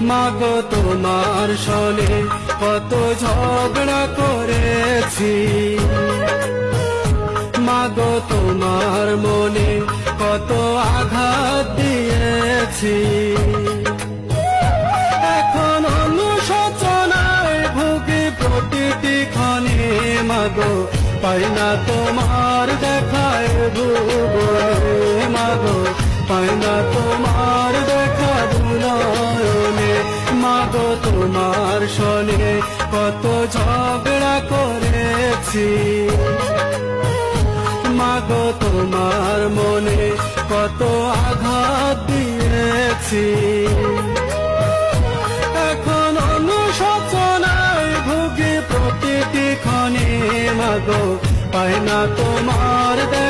মাগো তোমার সনে কত ঝগড়া করেছি। মাগো তোমার মনে কত আঘাত দিয়েছি। এখন অনুশোচনায় ভুগি প্রতিটি ক্ষণে মাগো, পাই না তোমার দেখায় ভুবনে মাগো, পাই না তোমার কত ঝগড়া করেছি। মাগো, তোমার মনে কত আঘাত দিয়েছি। এখন অনুশোচনায় ভুগি প্রতিটি ক্ষণে, মাগো, পাই না তোমার দেখায়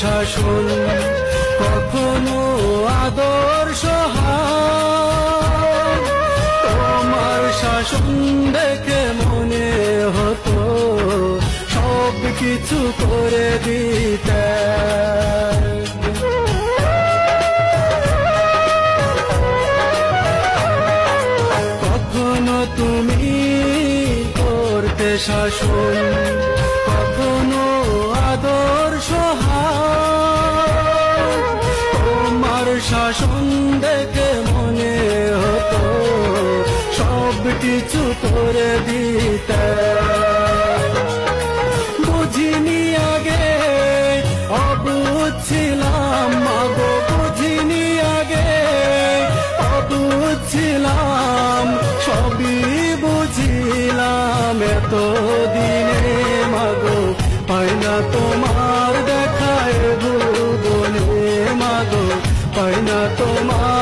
শাসন, কখনো আদর্শ তোমার শাসন দেখে মনে হতো, সব কিছু করে দিতে। কখনো তুমি করতে শাসন, কখনো ভাষণ দেখে মনে হতো, সব কিছু করে দিতে। বুঝিনি আগে, অবুঝছিলাম মাগো, বুঝিনি আগে, অবুঝছিলাম, সবই বুঝিলাম এত দিন তোমার